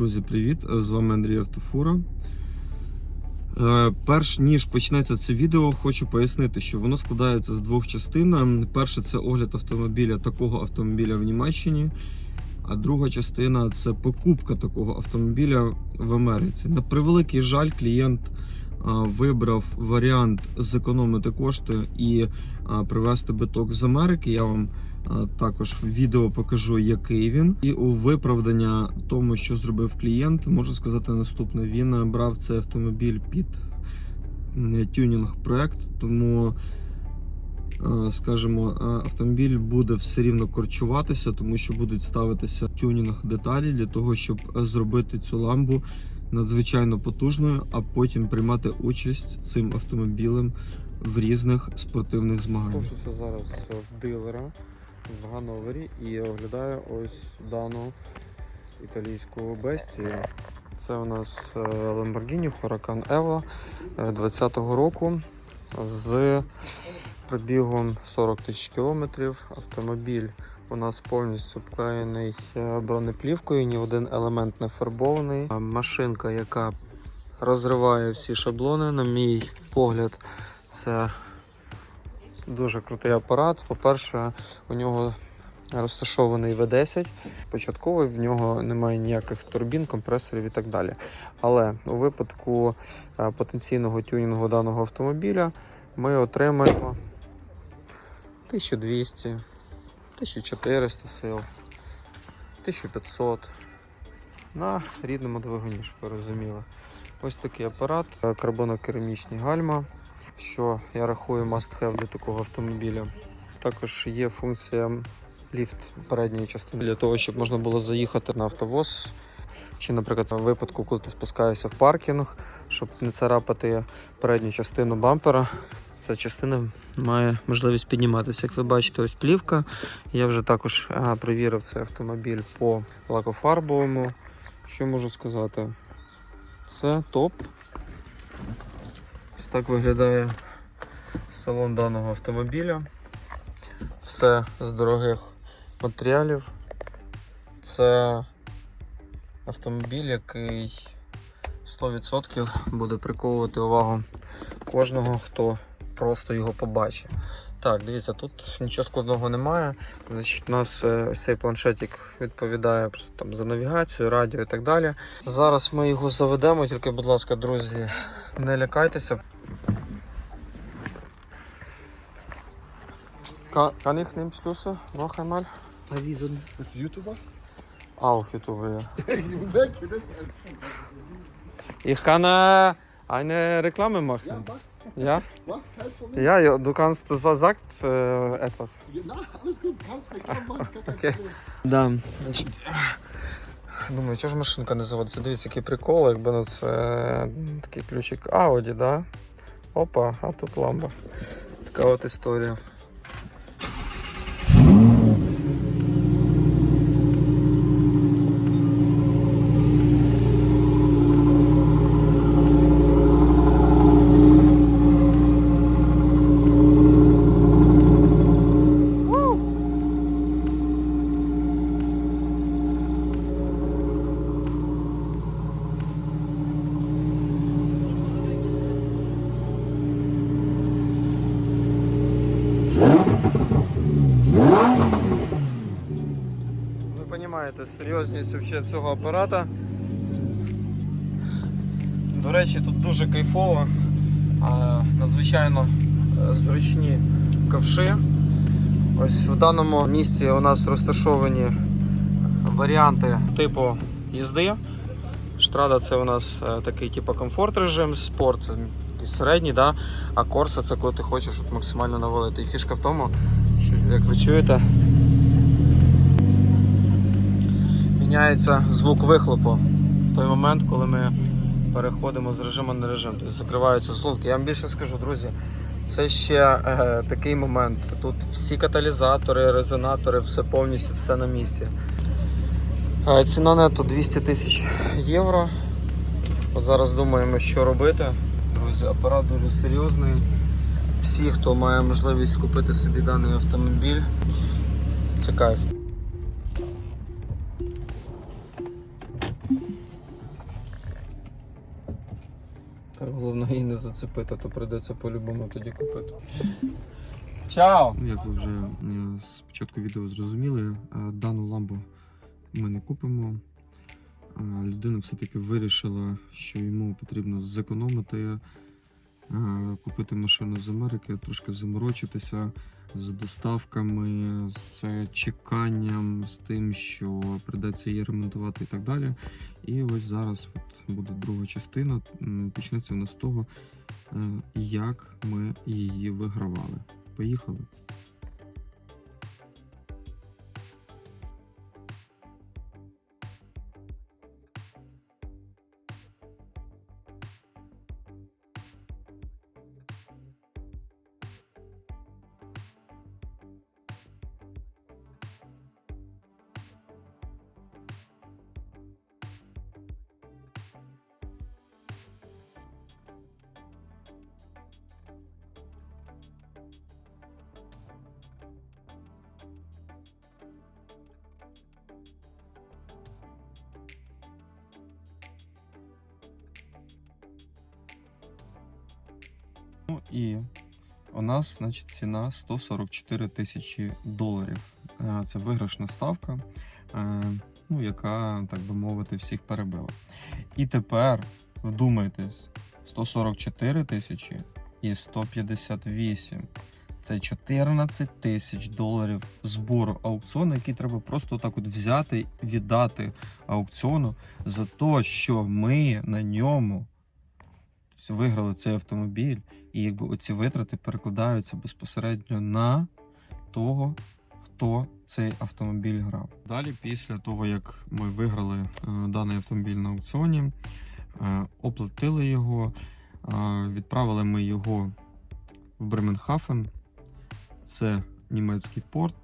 Друзі, привіт! З вами Андрій Автофура. Е, Перш ніж почнеться це відео, хочу пояснити, що воно складається з двох частин. Перше це огляд автомобіля, такого автомобіля в Німеччині. А друга частина це покупка такого автомобіля в Америці. На превеликий жаль, клієнт вибрав варіант зекономити кошти і привезти биток з Америки. Я вам також в відео покажу, який він. І у виправдання тому, що зробив клієнт, можу сказати наступне: він е, брав цей автомобіль під тюнінг проект, тому. е, Скажімо, е, автомобіль буде все рівно корчуватися, тому що будуть ставитися тюнінг деталі для того, щоб е, зробити цю ламбу надзвичайно потужною, а потім приймати участь цим автомобілем в різних спортивних змаганнях. Знаходжуся зараз в дилера в Гановері і оглядаю ось дану італійську бестію. Це у нас е, Lamborghini Huracan Evo е, 20-го року з пробігом 40 тисяч кілометрів. Автомобіль у нас повністю обклеєний е, бронеплівкою, ні один елемент не фарбований. Машинка, яка розриває всі шаблони, на мій погляд, це дуже крутий апарат. По-перше, у нього розташований V10. Початковий в нього немає ніяких турбін, компресорів і так далі. Але у випадку е, потенційного тюнінгу даного автомобіля ми отримаємо 1200, 1400 сил, 1500 на рідному двигуні, щоб ви розуміли. Ось такий апарат, е, карбонокерамічні гальма, що я рахую must have для такого автомобіля. Також є функція ліфт передньої частини для того, щоб можна було заїхати на автовоз. Чи, наприклад, в випадку, коли ти спускаєшся в паркінг, щоб не царапати передню частину бампера, ця частина має можливість підніматися. Як ви бачите, ось плівка. Я вже також перевірив цей автомобіль по лакофарбовому. Що можу сказати? Це топ. Так виглядає салон даного автомобіля. Все з дорогих матеріалів. Це автомобіль, який 100% буде приковувати увагу кожного, хто просто його побачить. Так, дивіться, тут нічого складного немає. Значить, у нас е, ось цей планшетик відповідає там, за навігацію, радіо і так далі. Зараз ми його заведемо, тільки, будь ласка, друзі, не лякайтеся. Ka- Kann ich du noch einmal? Wie so ein bist du YouTuber? Auf YouTube, ja. Ich kann äh, eine Reklame machen. Ja, mach, Ja? mach, kein Problem. Ja, ja du kannst sa- sagt äh, etwas. Ja, na, alles gut, kannst Reklam machen, kein Okay. Problem. Да. Думаю, чого ж машинка не заводиться? Дивіться, який прикол, якби ну це такий ключик Audi, да? Опа, а тут ламба. Така от історія. Розумієте серйозність вообще цього апарата. До речі, тут дуже кайфово, надзвичайно е, зручні ковши. Ось в даному місці у нас розташовані варіанти типу їзди. Штрада це у нас е, такий типу комфорт режим, спорт середній, да? а корса це коли ти хочеш от максимально навалити. І фішка в тому, що як ви чуєте, міняється звук вихлопу в той момент, коли ми переходимо з режиму на режим. Тобто закриваються заслонки. Я вам більше скажу, друзі, це ще е, такий момент. Тут всі каталізатори, резонатори, все повністю все на місці. Е, ціна нету 200 тисяч євро. От зараз думаємо, що робити. Друзі, апарат дуже серйозний. Всі, хто має можливість купити собі даний автомобіль, це кайф. Та головне її не зацепити, то прийдеться по-любому тоді купити. Чао! Ну, як ви вже е, з початку відео зрозуміли, е, дану ламбу ми не купимо. Е, Людина все-таки вирішила, що йому потрібно зекономити, купити машину з Америки, трошки заморочитися з доставками, з чеканням, з тим, що придеться її ремонтувати і так далі. І ось зараз от буде друга частина. Почнеться вона з того, е, як ми її вигравали. Поїхали. І у нас, значить, ціна 144 тисячі доларів. Е, Це виграшна ставка, е, ну, яка, так би мовити, всіх перебила. І тепер вдумайтесь: 144 тисячі і 158. Це 14 тисяч доларів збору аукціону, який треба просто так от взяти, віддати аукціону за те, що ми на ньому виграли цей автомобіль, і якби оці витрати перекладаються безпосередньо на того, хто цей автомобіль грав. Далі, після того, як ми виграли е, даний автомобіль на аукціоні, е, оплатили його, е, відправили ми його в Бременхафен. Це німецький порт.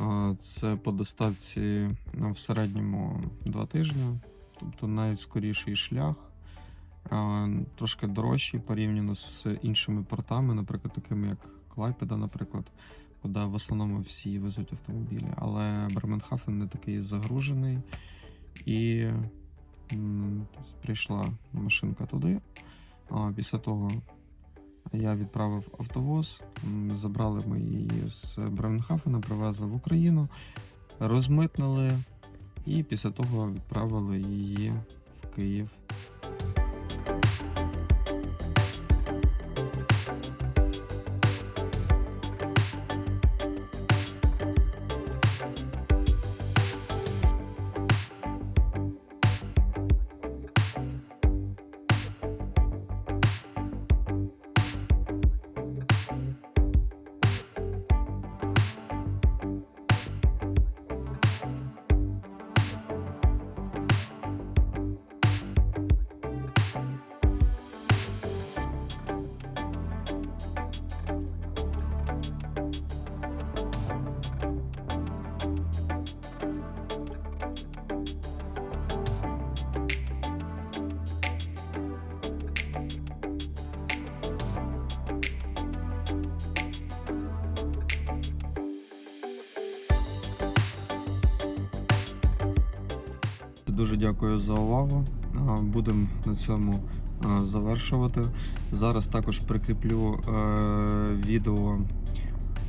Е, Це по доставці в середньому два тижні, тобто навіть скоріший шлях. Е, Трошки дорожчий порівняно з іншими портами, наприклад, такими як Клайпеда, наприклад, куди в основному всі везуть автомобілі. Але Бременхафен не такий загружений. І тобто прийшла машинка туди. А після того я відправив автовоз, забрали ми її з Бременхафена, привезли в Україну, розмитнили і після того відправили її в Київ. Дуже дякую за увагу. Будемо на цьому завершувати. Зараз також прикріплю е, відео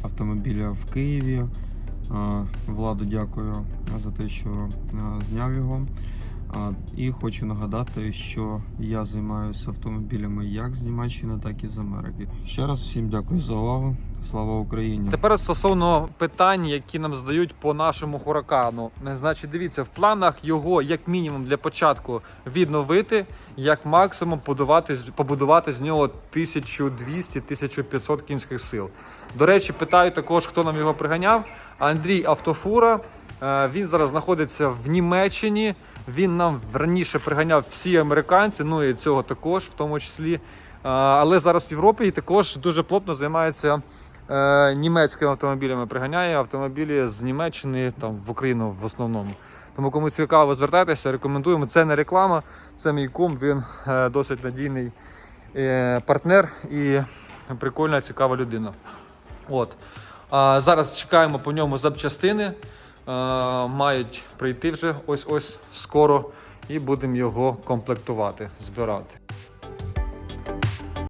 автомобіля в Києві. Владу дякую за те, що зняв його. І хочу нагадати, що я займаюся автомобілями як з Німеччини, так і з Америки. Ще раз всім дякую за увагу. Слава Україні! Тепер стосовно питань, які нам задають по нашому хуракану. Значить, дивіться, в планах його як мінімум для початку відновити, як максимум побудувати, з- побудувати з нього 1200-1500 кінських сил. До речі, питаю також, хто нам його приганяв. Андрій Автофура. Е, Він зараз знаходиться в Німеччині. Він нам раніше приганяв всі американці, ну і цього також, в тому числі. Е, Але зараз в Європі і також дуже плотно займається е, німецькими автомобілями. Приганяє автомобілі з Німеччини там в Україну в основному. Тому кому цікаво, звертайтеся, рекомендуємо. Це не реклама, це мій кум. Він е, досить надійний партнер і прикольна, цікава людина. От. Зараз чекаємо по ньому запчастини. Е, мають прийти вже ось ось скоро, і будемо його комплектувати, збирати.